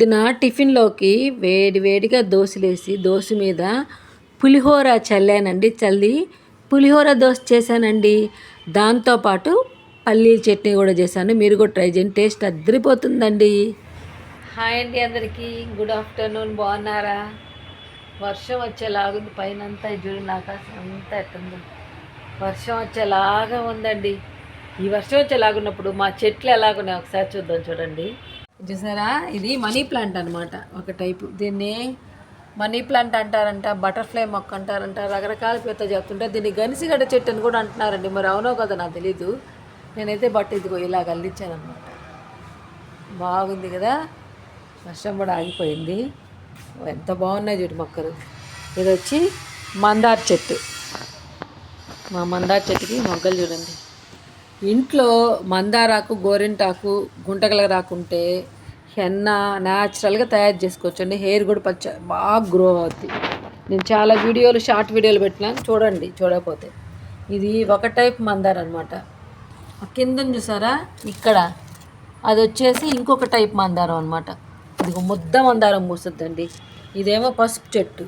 పొద్దున టిఫిన్లోకి వేడి వేడిగా దోశలేసి దోశ మీద పులిహోర చల్లానండి చల్లి పులిహోర దోశ చేశానండి. దాంతోపాటు పల్లీల చట్నీ కూడా చేశాను. మీరు కూడా ట్రై చేయండి టేస్ట్ అద్దరిపోతుందండి. హాయ్ అండి అందరికీ గుడ్ ఆఫ్టర్నూన్ బాగున్నారా? వర్షం వచ్చేలాగుంది పైన అంతా చూడండి ఆకాశం అంతా ఎట్టుందో. వర్షం వచ్చేలాగా ఉందండి. ఈ వర్షం వచ్చేలాగున్నప్పుడు మా చెట్లు ఎలాగున్నాయి ఒకసారి చూద్దాం చూడండి. చూసారా? ఇది మనీ ప్లాంట్ అనమాట ఒక టైపు. దీన్ని మనీ ప్లాంట్ అంటారంట బటర్ఫ్లై మొక్క అంటారంట రకరకాల పేరుతో చెప్తుంటే దీన్ని గనిసిగడ్డ చెట్టు అని కూడా అంటున్నారండి. మరి అవునో కదా నాకు తెలీదు. నేనైతే బట్ ఇదిగో ఇలాగ అల్లించాను అనమాట బాగుంది కదా? వర్షం కూడా ఆగిపోయింది. ఎంత బాగున్నాయి చూడు మొక్కలు. ఇది వచ్చి మందార్ చెట్టు. మా మందార చెట్టుకి మొగ్గలు చూడండి. ఇంట్లో మందారాకు గోరింటాకు గుంటగల రాకుంటే హెన్న న్యాచురల్గా తయారు చేసుకోవచ్చు అండి హెయిర్ కూడా పచ్చ బాగా గ్రో అవుద్ది. నేను చాలా వీడియోలు షార్ట్ వీడియోలు పెట్టినాను చూడండి చూడకపోతే. ఇది ఒక టైప్ మందార అనమాట కింద చూసారా? ఇక్కడ. అది వచ్చేసి ఇంకొక టైప్ మందారం అనమాట ఇది ముద్ద మందారం పూస్తుందండి ఇదేమో పసుపు చెట్టు.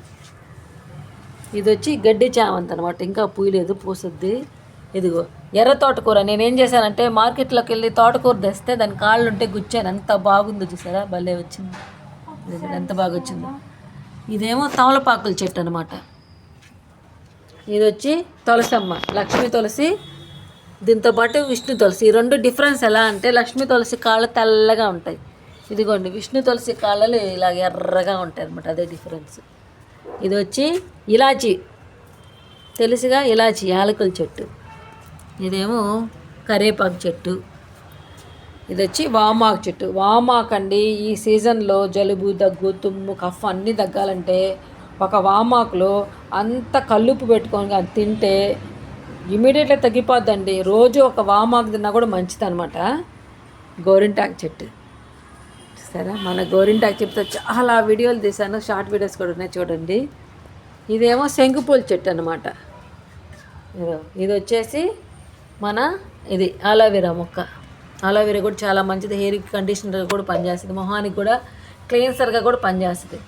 ఇది వచ్చి గడ్డి చామంతి అనమాట ఇంకా పూయలేదు పూస్తుంది ఇదిగో ఎర్ర తోటకూర. నేనేం చేశానంటే మార్కెట్లోకి వెళ్ళి తోటకూర తెస్తే దాని కాళ్ళు ఉంటే గుచ్చాను. ఎంత బాగుందో చూసారా? భలే వచ్చింది. ఎంత బాగా వచ్చిందో. ఇదేమో తమలపాకుల చెట్టు అనమాట ఇది వచ్చి తులసమ్మ లక్ష్మీ తులసి దీంతో పాటు విష్ణు తులసి. ఈ రెండు డిఫరెన్స్ ఎలా అంటే లక్ష్మీ తులసి కాళ్ళు తెల్లగా ఉంటాయి. ఇదిగోండి విష్ణు తులసి కాళ్ళలు ఇలా ఎర్రగా ఉంటాయి అనమాట అదే డిఫరెన్స్. ఇది వచ్చి ఇలాచి. తెలుసుగా ఇలాచి యాలకుల చెట్టు. ఇదేమో కరేపాకు చెట్టు. ఇది వచ్చి వామాకు చెట్టు. వామాకు అండి ఈ సీజన్లో జలుబు దగ్గు తుమ్ము కఫ్ అన్నీ తగ్గాలంటే ఒక వామాకులో అంత కల్లుపు పెట్టుకొని అది తింటే ఇమీడియట్గా తగ్గిపోద్దండి. రోజు ఒక వామాకు తిన్నా కూడా మంచిది అనమాట గోరింటాకు చెట్టు. సరే మన గోరింటాకు చెప్తే చాలా వీడియోలు తీశాను. షార్ట్ వీడియోస్ కూడా ఉన్నాయి చూడండి. ఇదేమో శంకుపూల చెట్టు అనమాట ఇది వచ్చేసి మన ఇది అలోవెరా మొక్క. అలోవెరా కూడా చాలా మంచిది. హెయిర్ కండిషనర్గా కూడా పనిచేస్తుంది. మొహానికి కూడా క్లీన్సర్గా కూడా పనిచేస్తుంది.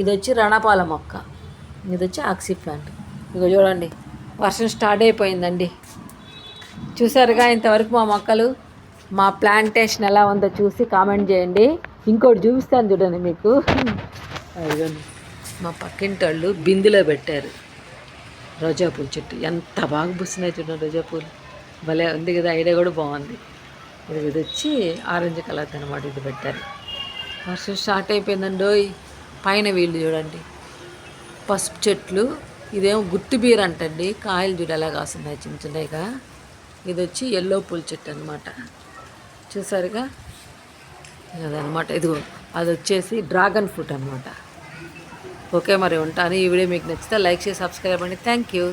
ఇది వచ్చి రణపాల మొక్క. ఇది వచ్చి ఆక్సీ ప్లాంట్. ఇగో చూడండి. వర్షం స్టార్ట్ అయిపోయిందండి. చూసారుగా ఇంతవరకు మా మొక్కలు మా ప్లాంటేషన్ ఎలా ఉందో చూసి కామెంట్ చేయండి. ఇంకోటి చూపిస్తాను చూడండి మీకు. మా పక్కింటి వాళ్ళు బిందులో పెట్టారు. రోజా పూల చెట్టు. ఎంత బాగా పూస్తున్నాయి చూడండి రోజా పూలు భలే ఉంది కదా ఐడియా కూడా బాగుంది. ఇది ఇది వచ్చి ఆరెంజ్ కలర్ అనమాట ఇది పెట్టారు. వర్షం స్టార్ట్ అయిపోయిందండి ఓయ్ పైన వీళ్ళు చూడండి. పసుపు చెట్లు ఇదేమో గుత్తి బీర అంటండి. కాయలు చూడు ఎలా కాస్తున్నాయి చిన్న చిన్నగా ఇది వచ్చి ఎల్లో పూల చెట్టు అనమాట చూసారుగా? అదనమాట ఇదిగో అది వచ్చేసి డ్రాగన్ ఫ్రూట్ అనమాట ఓకే మరి ఉంటాను. ఈ వీడియో మీకు నచ్చితే లైక్ చేసి సబ్స్క్రైబ్ అండి థ్యాంక్ యూ